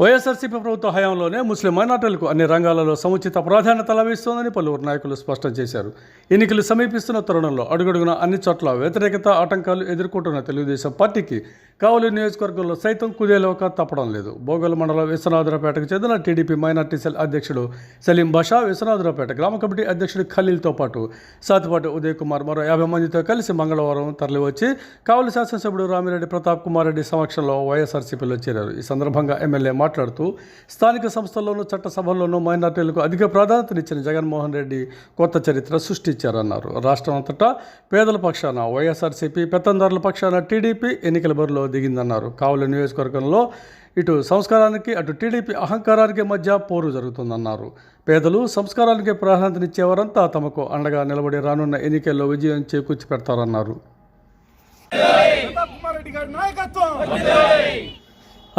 వైఎస్ఆర్సీపీ ప్రభుత్వ హయాంలోనే ముస్లిం మైనార్టీలకు అన్ని రంగాలలో సముచిత ప్రాధాన్యత లభిస్తోందని పలువురు నాయకులు స్పష్టం చేశారు. ఎన్నికలు సమీపిస్తున్న తరుణంలో అడుగడుగున అన్ని చోట్ల వ్యతిరేకత ఆటంకాలు ఎదుర్కొంటున్న తెలుగుదేశం పార్టీకి కావలి నియోజకవర్గంలో సైతం కుదేలోక తప్పడం లేదు. బోగల్ మండలం విశ్వనాథరావుపేటకు చెందిన టీడీపీ మైనార్టీ సెల్ అధ్యక్షుడు సలీం బాషా విశ్వనాథరావుపేట గ్రామ కమిటీ అధ్యక్షుడు ఖలీల్తో పాటు సాతిపాటి ఉదయ్ కుమార్ మరో యాభై మందితో కలిసి మంగళవారం తరలివచ్చి కావలి శాసనసభ్యుడు రామిరెడ్డి ప్రతాప్ కుమార్ రెడ్డి సమక్షంలో వైఎస్ఆర్సీపీలో చేరారు. ఈ సందర్భంగా ఎమ్మెల్యే మాట్లాడుతూ స్థానిక సంస్థల్లోనూ చట్టసభల్లోనూ మైనార్టీలకు అధిక ప్రాధాన్యతనిచ్చిన జగన్మోహన్ రెడ్డి కొత్త చరిత్ర సృష్టించారన్నారు రాష్ట్రం అంతటా పేదల పక్షాన వైఎస్ఆర్సీపీ పెత్తందారుల పక్షాన టీడీపీ ఎన్నికల బరిలో దిగిందన్నారు కావుల నియోజకవర్గంలో ఇటు సంస్కారానికి అటు టీడీపీ అహంకారానికి మధ్య పోరు జరుగుతుందన్నారు పేదలు సంస్కారానికి ప్రాధాన్యతనిచ్చేవారంతా తమకు అండగా నిలబడి రానున్న ఎన్నికల్లో విజయం చేకూర్చి పెడతారన్నారు రెడ్డి గారి నాయకత్వం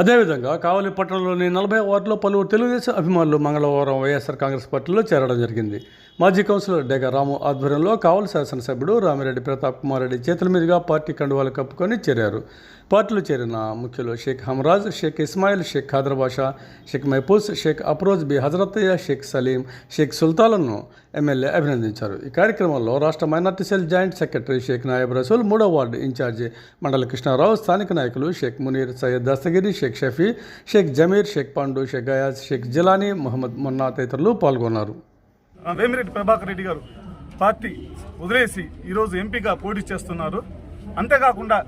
అదేవిధంగా కావలి పట్టణంలోని నలభై వార్డులో పలువురు తెలుగుదేశం అభిమానులు మంగళవారం వైఎస్ఆర్ కాంగ్రెస్ పార్టీలో చేరడం జరిగింది. మాజీ కౌన్సిలర్ డెగ రాము ఆధ్వర్యంలో కావలి శాసనసభ్యుడు రామిరెడ్డి ప్రతాప్ కుమార్ రెడ్డి చేతుల మీదుగా పార్టీ కండువాలు కప్పుకొని చేరారు. పార్టీలో చేరిన ముఖ్యులు షేక్ హమరాజ్ షేక్ ఇస్మాయిల్ షేక్ ఖాదర్బాషా షేక్ మెహపూస్ షేక్ అప్రోజ్ బి హజరత్తయ్య షేక్ సలీం షేక్ సుల్తాలను ఎమ్మెల్యే అభినందించారు. ఈ కార్యక్రమంలో రాష్ట్ర minority cell joint secretary Shaik Nayab Rasool మూడో వార్డు ఇన్ఛార్జి మండల కృష్ణారావు స్థానిక నాయకులు షేక్ మునీర్ సయ్యద్ దస్తగిరి షేక్ షఫీ షేక్ జమీర్ షేక్ పాండు షేక్ గయాజ్ షేక్ జిలానీ మొహమ్మద్ మొన్నా తదితరులు పాల్గొన్నారు. వేమిరెడ్డి ప్రభాకర్ రెడ్డి గారు పార్టీ వదిలేసి ఈరోజు ఎంపీగా పోటీ చేస్తున్నారు. అంతేకాకుండా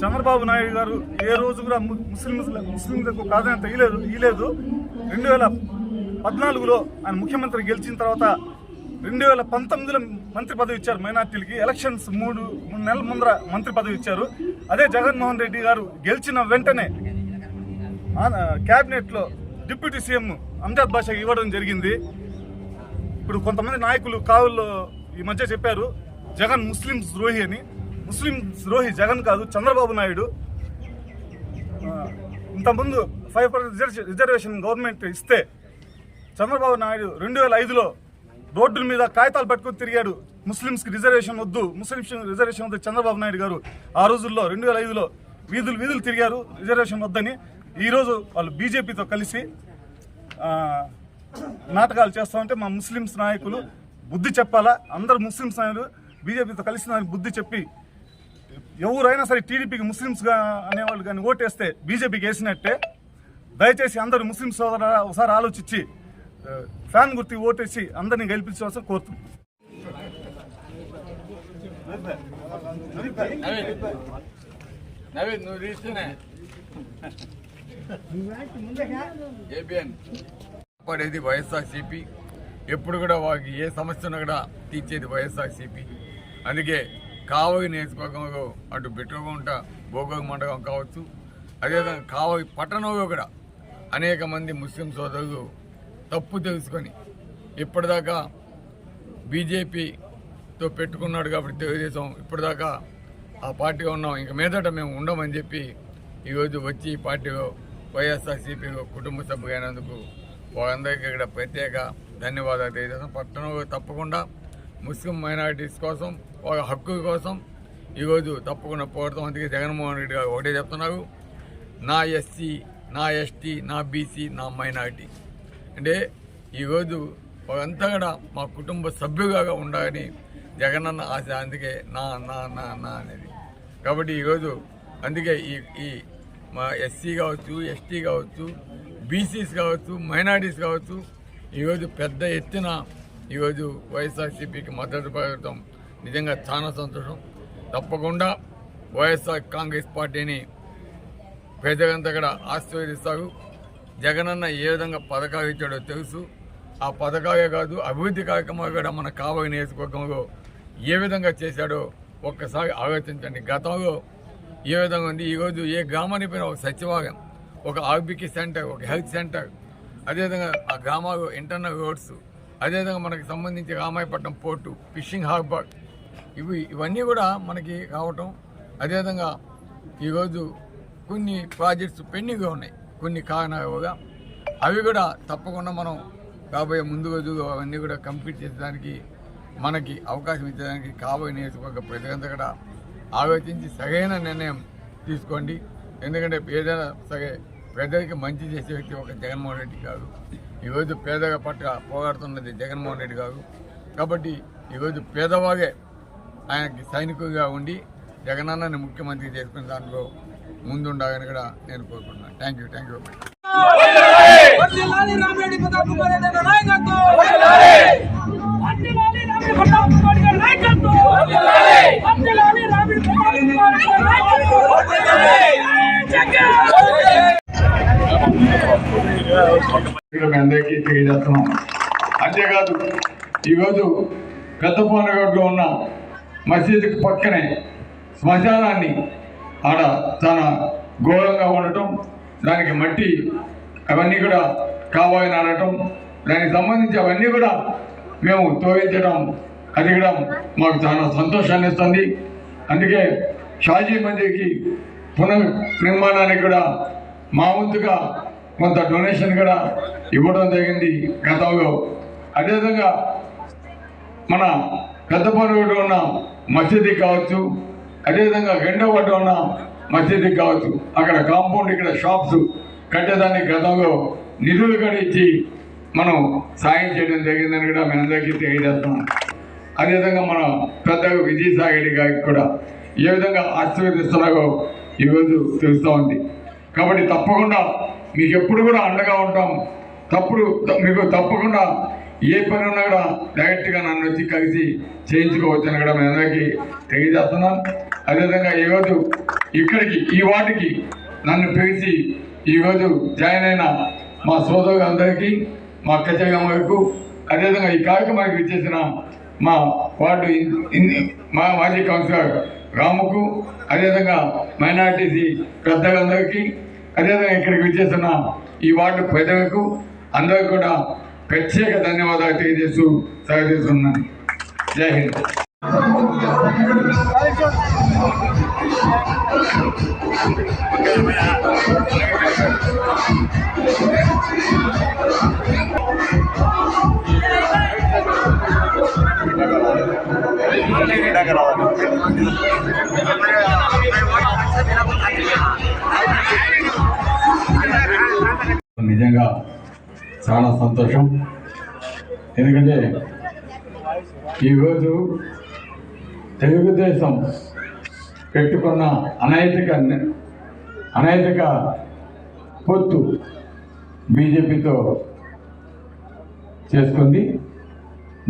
చంద్రబాబు నాయుడు గారు ఏ రోజు కూడా ముస్లింస్ ముస్లింలకు ప్రాధాన్యత ఇలేదు ఇలేదు రెండు వేల పద్నాలుగులో ఆయన ముఖ్యమంత్రి గెలిచిన తర్వాత రెండు వేల పంతొమ్మిదిలో మంత్రి పదవి ఇచ్చారు మైనార్టీలకి. ఎలక్షన్స్ మూడు మూడు నెలల ముందర మంత్రి పదవి ఇచ్చారు. అదే జగన్మోహన్ రెడ్డి గారు గెలిచిన వెంటనే క్యాబినెట్లో డిప్యూటీ సీఎం అంజాద్ బాషాకి ఇవ్వడం జరిగింది. ఇప్పుడు కొంతమంది నాయకులు కావుల్లో ఈ మధ్య చెప్పారు జగన్ ముస్లిం ద్రోహి అని. ముస్లిం ద్రోహి జగన్ కాదు చంద్రబాబు నాయుడు. ఇంతకుముందు ఫైవ్ పర్సెంట్ రిజర్వేషన్ గవర్నమెంట్ ఇస్తే చంద్రబాబు నాయుడు రెండు వేల ఐదులో రోడ్డుల మీద కాగితాలు పట్టుకొని తిరిగాడు. ముస్లింస్కి రిజర్వేషన్ వద్దు ముస్లింస్ రిజర్వేషన్ వద్దు చంద్రబాబు నాయుడు గారు ఆ రోజుల్లో రెండు వేల ఐదులో వీధులు వీధులు తిరిగారు రిజర్వేషన్ వద్దని. ఈరోజు వాళ్ళు బీజేపీతో కలిసి నాటకాలు చేస్తా ఉంటే మా ముస్లిమ్స్ నాయకులు బుద్ధి చెప్పాలా? అందరు ముస్లిమ్స్ నాయకులు బీజేపీతో కలిసి నాకు బుద్ధి చెప్పి ఎవరైనా సరే టీడీపీకి ముస్లిమ్స్గా అనేవాళ్ళు కానీ ఓటేస్తే బీజేపీకి వేసినట్టే దయచేసి అందరూ ముస్లిం సోదర ఒకసారి ఆలోచించి ఫ్యాన్ గుర్తి ఓటేసి అందరిని గెలిపించవలసిన కోరుతున్నాం. నవీన్ నువ్వు ఏబిఎన్. పడేది వైఎస్ఆర్సీపీ. ఎప్పుడు కూడా వారికి ఏ సమస్యను కూడా తీర్చేది వైఎస్ఆర్సీపీ. అందుకే కావగి నియోజకవర్గంలో అటు బిట్రగుంట భోగోగ మండలం కావచ్చు. అదేవిధంగా కావగి పట్టణంలో కూడా అనేక మంది ముస్లిం సోదరులు తప్పు తెలుసుకొని ఇప్పటిదాకా బీజేపీతో పెట్టుకున్నాడు కాబట్టి తెలుగుదేశం ఇప్పటిదాకా ఆ పార్టీలో ఉన్నాం. ఇంక మీదట మేము ఉండమని చెప్పి ఈరోజు వచ్చి ఈ పార్టీలో వైఎస్ఆర్సీపీలో కుటుంబ సభ్యులైనందుకు వారందరికీ ఇక్కడ ప్రత్యేక ధన్యవాదాలు తెలియజేస్తాం. పట్టణంలో తప్పకుండా ముస్లిం మైనారిటీస్ కోసం వాళ్ళ హక్కు కోసం ఈరోజు తప్పకుండా పోరాటం అందుకే జగన్మోహన్ రెడ్డి గారు ఒకటే చెప్తున్నారు. నా ఎస్సీ నా ఎస్టీ నా బీసీ నా మైనారిటీ. అంటే ఈరోజు వాళ్ళంతా కూడా మా కుటుంబ సభ్యులుగా ఉండాలని జగనన్న ఆశ. అందుకే నా నా నా నా అనేది. కాబట్టి ఈరోజు అందుకే ఈ ఈ మా ఎస్సీ కావచ్చు ఎస్టీ కావచ్చు బీసీస్ కావచ్చు మైనార్టీస్ కావచ్చు ఈరోజు పెద్ద ఎత్తున ఈరోజు వైఎస్ఆర్సీపీకి మద్దతు పడటం నిజంగా చాలా సంతోషం. తప్పకుండా వైఎస్ఆర్ కాంగ్రెస్ పార్టీని ప్రజలంతా కూడా ఆశీర్వదిస్తారు. జగనన్న ఏ విధంగా పథకాలు ఇచ్చాడో తెలుసు. ఆ పథకాలే కాదు అభివృద్ధి కార్యక్రమాలు కూడా మన కావలి నియోజకవర్గంలో ఏ విధంగా చేశాడో ఒక్కసారి ఆలోచించండి. గతంలో ఏ విధంగా ఉంది? ఈరోజు ఏ గ్రామానికి పోయినా ఒక సచివాలయం ఒక ఆర్బికి సెంటర్ ఒక హెల్త్ సెంటర్ అదేవిధంగా ఆ గ్రామాలు ఇంటర్నల్ రోడ్స్ అదేవిధంగా మనకి సంబంధించి రామాయపట్నం పోర్టు ఫిషింగ్ హార్బర్ ఇవి ఇవన్నీ కూడా మనకి రావటం. అదేవిధంగా ఈరోజు కొన్ని ప్రాజెక్ట్స్ పెండింగ్గా ఉన్నాయి. కొన్ని కారణాలుగా అవి కూడా తప్పకుండా మనం రాబోయే ముందు రోజులు అవన్నీ కూడా కంప్లీట్ చేసేదానికి మనకి అవకాశం ఇచ్చేదానికి కాబోయే నియోజకవర్గ ప్రజలంతా కూడా ఆలోచించి సరైన నిర్ణయం తీసుకోండి. ఎందుకంటే ఏదైనా సరే పేదరికి మంచి చేసే వ్యక్తి ఒక జగన్మోహన్ రెడ్డి కాదు. ఈరోజు పేదగా పట్ల పోరాడుతున్నది జగన్మోహన్ రెడ్డి కాదు. కాబట్టి ఈరోజు పేదవాగే ఆయనకి సైనికుడిగా ఉండి జగనన్నని ముఖ్యమంత్రి చేసుకునే దాంట్లో ముందుండాలని కూడా నేను కోరుకుంటున్నాను thank you thank you Ramireddy Pratap Kumar Reddy గారి నాయకత్వం వర్ధిల్లాలి రామిరెడ్డి ప్రతాప్ కుమార్ గారి నాయకత్వం వర్ధిల్లాలి రామిరెడ్డి ప్రతాప్ కుమార్ రెడ్డి గారి నాయకత్వం వర్ధిల్లాలి మీ అందరికీ తెలియజేస్తున్నాం అంతేకాదు ఈరోజు పెద్దపానగడ్లో ఉన్న మసీదుకి పక్కనే శ్మశానాన్ని ఆడ చాలా ఘోరంగా ఉండటం దానికి మట్టి అవన్నీ కూడా కావాలని అనటం దానికి సంబంధించి అవన్నీ కూడా మేము తోయించడం అది కూడా మాకు చాలా సంతోషాన్ని ఇస్తుంది. అందుకే షాజీ మందిర్కి పునర్ నిర్మాణానికి కూడా మా వంతుగా కొంత డొనేషన్ కూడా ఇవ్వడం జరిగింది గతంలో. అదేవిధంగా మన పెద్దపల్లిలో ఉన్న మసీదుకి కావచ్చు అదేవిధంగా రెండో వడ్డ ఉన్న మసీదుకి కావచ్చు అక్కడ కాంపౌండ్ ఇక్కడ షాప్స్ కట్టేదానికి గతంలో నిధులు కూడా ఇచ్చి మనం సాయం చేయడం జరిగిందని కూడా మీ అందరికీ తెలియజేస్తున్నాం. అదేవిధంగా మన పెద్ద విజయసాయి గారికి కూడా ఏ విధంగా ఆశీర్వదిస్తున్నారో ఈరోజు తెలుస్తూ ఉంది కాబట్టి తప్పకుండా మీకు ఎప్పుడు కూడా అండగా ఉంటాం. తప్పుడు మీకు తప్పకుండా ఏ పని ఉన్నా కూడా డైరెక్ట్గా నన్ను వచ్చి కలిసి చేయించుకోవచ్చని కూడా మీ అందరికీ తెలియజేస్తున్నాను. అదేవిధంగా ఈరోజు ఇక్కడికి ఈ వాటికి నన్ను పిలిచి ఈరోజు జాయిన్ అయిన మా సోదరులందరికీ మా అక్క చెల్లెమ్మలకు అదేవిధంగా ఈ కార్యక్రమానికి ఇచ్చేసిన మా వార్డు మా మాజీ కౌన్సిలర్ రాముకు అదేవిధంగా మైనార్టీసీ పెద్దలందరికీ అదేవిధంగా ఇక్కడికి విచ్చేసిన ఈ వార్డు ప్రజలకు అందరికీ కూడా ప్రత్యేక ధన్యవాదాలు తెలియజేస్తూ సెలవు తీసుకున్నాను జై హింద్. నిజంగా చాలా సంతోషం. ఎందుకంటే ఈరోజు తెలుగుదేశం పెట్టుకున్న అనైతిక అనైతిక పొత్తు బీజేపీతో చేసుకుంది.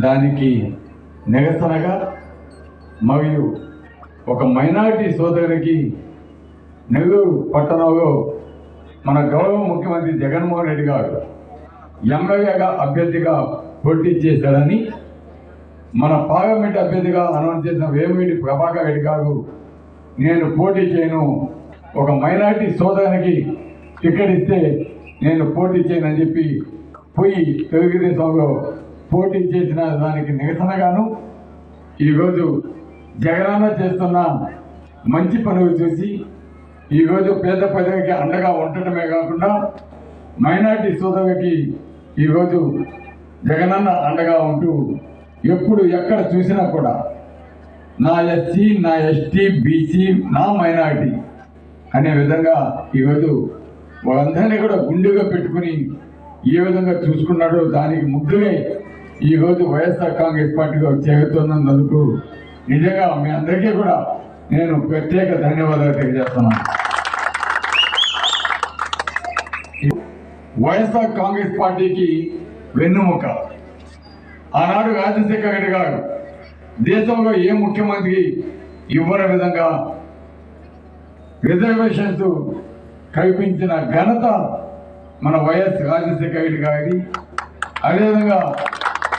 దానికి నిరసనగా మరియు ఒక మైనారిటీ సోదరునికి నెల్లూరు పట్టణంలో మన గౌరవ ముఖ్యమంత్రి జగన్మోహన్ రెడ్డి గారు ఎమ్మెల్యేగా అభ్యర్థిగా పోటీ చేశాడని మన పార్లమెంట్ అభ్యర్థిగా అనౌన్స్ చేసిన వేమిరెడ్డి ప్రభాకర్ రెడ్డి గారు నేను పోటీ చేయను. ఒక మైనారిటీ సోదరునికి టికెట్ ఇస్తే నేను పోటీ చేయను అని చెప్పి పోయి తెలుగుదేశంలో పోటీ చేసిన దానికి నిరసనగాను ఈరోజు జగనన్న చేస్తున్న మంచి పనులు చూసి ఈరోజు పేద ప్రజలకి అండగా ఉండటమే కాకుండా మైనార్టీ సోదరులకి ఈరోజు జగనన్న అండగా ఉంటూ ఎప్పుడు ఎక్కడ చూసినా కూడా నా ఎస్సీ నా ఎస్టీ బీసీ నా మైనారిటీ అనే విధంగా ఈరోజు వాళ్ళందరినీ కూడా గుండెగా పెట్టుకుని ఏ విధంగా చూసుకున్నాడో దానికి ముగ్గురే ఈరోజు వైఎస్ఆర్ కాంగ్రెస్ పార్టీగా చేరుతున్నందుకు నిజంగా మీ అందరికీ కూడా నేను ప్రత్యేక ధన్యవాదాలు తెలియజేస్తున్నాను. వైఎస్ఆర్ కాంగ్రెస్ పార్టీకి వెన్నుముక. ఆనాడు రాజశేఖర రెడ్డి గారు దేశంలో ఏ ముఖ్యమంత్రి ఇవ్వని విధంగా రిజర్వేషన్స్ కల్పించిన ఘనత మన వైఎస్ రాజశేఖర రెడ్డి గారి అదేవిధంగా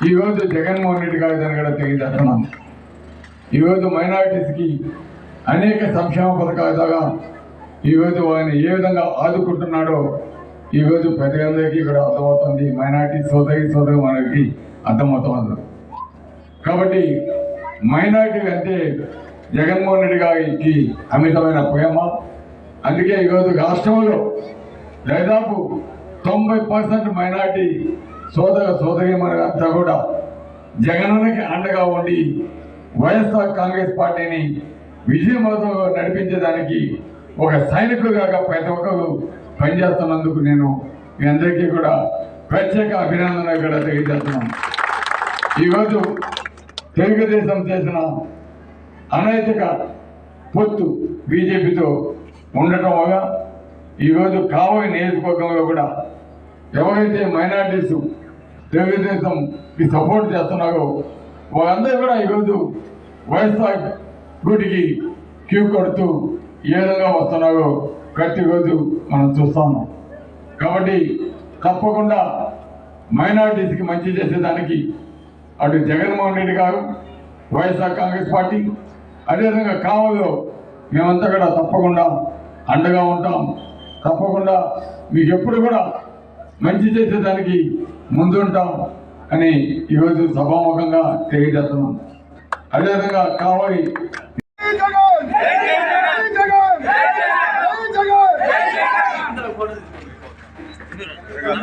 ఈరోజు జగన్మోహన్ రెడ్డి గారి దాన్ని కూడా తెలియజేస్తున్నాం ఈరోజు మైనారిటీస్కి అనేక సంక్షేమ పథకాల ద్వారా ఈరోజు ఆయన ఏ విధంగా ఆదుకుంటున్నాడో ఈరోజు ప్రజలందరికీ ఇక్కడ అర్థమవుతుంది. మైనారిటీ సోదరి సోదరు మనకి అర్థమవుతుంది. కాబట్టి మైనార్టీ అంటే జగన్మోహన్ రెడ్డి గారికి అమితమైన ప్రేమ. అందుకే ఈరోజు రాష్ట్రంలో దాదాపు తొంభై పర్సెంట్ మైనార్టీ సోదర సోదరి అంతా కూడా జగన్కి అండగా ఉండి వైఎస్ఆర్ కాంగ్రెస్ పార్టీని విజయవంతంగా నడిపించేదానికి ఒక సైనికుడుగా ప్రతి ఒక్కరు పనిచేస్తున్నందుకు నేను మీ అందరికీ కూడా ప్రత్యేక అభినందన కూడా తెలియజేస్తున్నాను. ఈరోజు తెలుగుదేశం చేసిన అనైతిక పొత్తు బీజేపీతో ఉండటం వల్ల ఈరోజు కావలి నియోజకవర్గంలో కూడా ఎవరైతే మైనార్టీస్ తెలుగుదేశంకి సపోర్ట్ చేస్తున్నారో వాళ్ళందరూ కూడా ఈరోజు వైఎస్ఆర్ గుడికి క్యూ కడుతూ ఏ విధంగా వస్తున్నారో ప్రతిరోజు మనం చూస్తున్నాం కాబట్టి తప్పకుండా మైనార్టీస్కి మంచి చేసేదానికి అటు జగన్మోహన్ రెడ్డి గారు వైఎస్ఆర్ కాంగ్రెస్ పార్టీ అదేవిధంగా కావలో మేమంతా కూడా తప్పకుండా అండగా ఉంటాం. తప్పకుండా మీకు ఎప్పుడు కూడా మంచి చేసేదానికి ముందుంటాం అని ఈరోజు సభాముఖంగా తెలియజేస్తున్నాం. అదేవిధంగా కావాలి